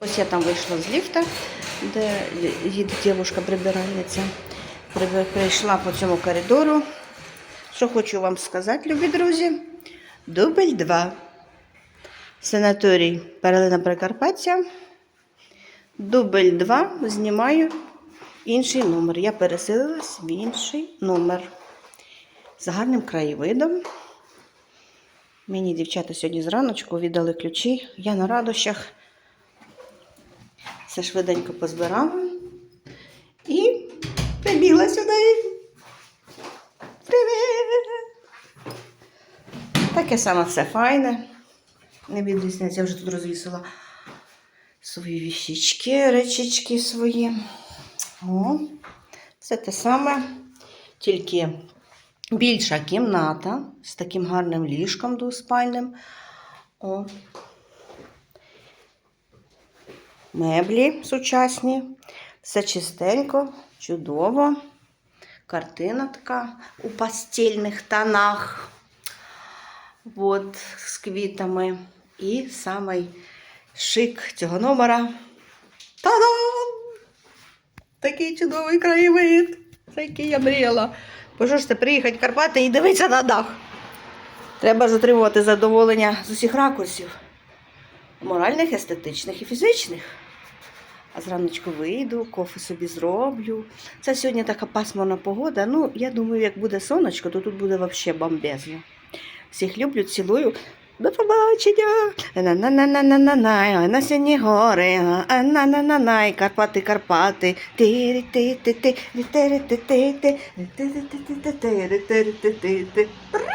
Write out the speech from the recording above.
Ось я там вийшла з ліфта, де їде дівчинка прибиральниця. Прийшла по цьому коридору. Що хочу вам сказати, любі друзі? Дубль 2. Санаторій Перелина Прикарпаття. Дубль 2 знімаю інший номер. Я переселилась в інший номер з гарним краєвидом. Мені дівчата сьогодні зраночку віддали ключі. Я на радощах. Все швиденько позбирала і прибігла сюди. Привіт! Таке саме все файне. Не відрізняється, я вже тут розвісила свої віщички, речечки свої. О, все те саме, тільки більша кімната з таким гарним ліжком двоспальним. О, меблі сучасні, все чистенько, чудово. Картина така у пастельних тонах. От, з квітами. І самий шик цього номера. Та-дам! Такий чудовий краєвид, за який я мріяла. Бо ж це приїхати в Карпати і дивитися на дах. Треба ж отримувати задоволення з усіх ракурсів моральних, естетичних і фізичних. Зраночку вийду, кофе собі зроблю. Це сьогодні така пасмурна погода. Ну, я думаю, як буде сонечко, то тут буде взагалі бомбезно. Всіх люблю, цілую. До побачення. На-на-на-на-на-на, на сині гори. На-на-на-на, Карпати, Карпати. Тирі-ти-ти-ти, тирі-ти-ти-ти, тирі-ти-ти-ти. Раху!